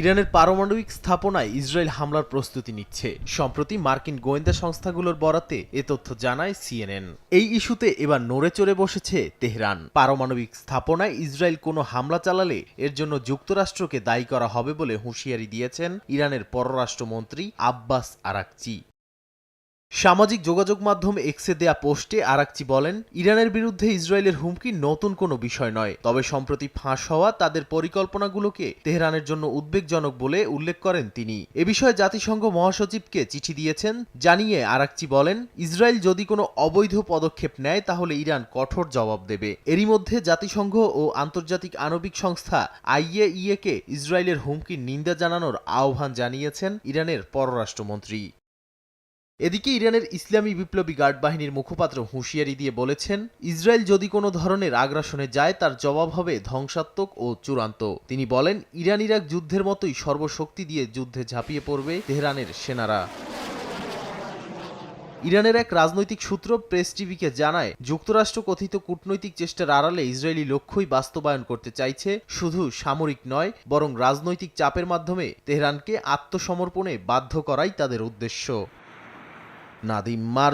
ইরানের পারমাণবিক স্থাপনায় ইসরায়েল হামলার প্রস্তুতি নিচ্ছে। সম্প্রতি মার্কিন গোয়েন্দা সংস্থাগুলোর বরাতে এ তথ্য জানায় সিএনএন। এই ইস্যুতে এবার নড়ে চড়ে বসেছে তেহরান। পারমাণবিক স্থাপনায় ইসরায়েল কোনো হামলা চালালে এর জন্য যুক্তরাষ্ট্রকে দায়ী করা হবে বলে হুঁশিয়ারি দিয়েছেন ইরানের পররাষ্ট্রমন্ত্রী আব্বাস আরাকচি। সামাজিক যোগাযোগ মাধ্যম এক্সে দেয়া পোস্টে আরাকচি বলেন, ইরানের বিরুদ্ধে ইসরায়েলের হুমকি নতুন কোনো বিষয় নয়। তবে সম্প্রতি ফাঁস হওয়া তাদের পরিকল্পনাগুলোকে তেহরানের জন্য উদ্বেগজনক বলে উল্লেখ করেন তিনি। এ বিষয়ে জাতিসংঘ মহাসচিবকে চিঠি দিয়েছেন, জানিয়ে আরাকচি বলেন, ইসরায়েল যদি কোনো অবৈধ পদক্ষেপ নেয়, তাহলে ইরান কঠোর জবাব দেবে। এরই মধ্যে জাতিসংঘ ও আন্তর্জাতিক আণবিক সংস্থা আইএইএ কে ইসরায়েলের হুমকির নিন্দা জানানোর আহ্বান জানিয়েছেন ইরানের পররাষ্ট্রমন্ত্রী। এদিকে ইরানের ইসলামী বিপ্লবী গার্ড বাহিনীর মুখপাত্র হুঁশিয়ারি দিয়ে বলেছেন, ইসরায়েল যদি কোনো ধরনের আগ্রাসনে যায়, তার জবাব হবে ধ্বংসাত্মক ও চূড়ান্ত। তিনি বলেন ইরান ইরাক যুদ্ধের মতোই সর্বশক্তি দিয়ে যুদ্ধে ঝাঁপিয়ে পড়বে তেহরানের সেনারা। ইরানের এক রাজনৈতিক সূত্র প্রেস টিভিকে জানায়, যুক্তরাষ্ট্র কথিত কূটনৈতিক চেষ্টার আড়ালে ইসরায়েলি লক্ষ্যই বাস্তবায়ন করতে চাইছে, শুধু সামরিক নয়, বরং রাজনৈতিক চাপের মাধ্যমে তেহরানকে আত্মসমর্পণে বাধ্য করাই তাদের উদ্দেশ্য। Nadine Mar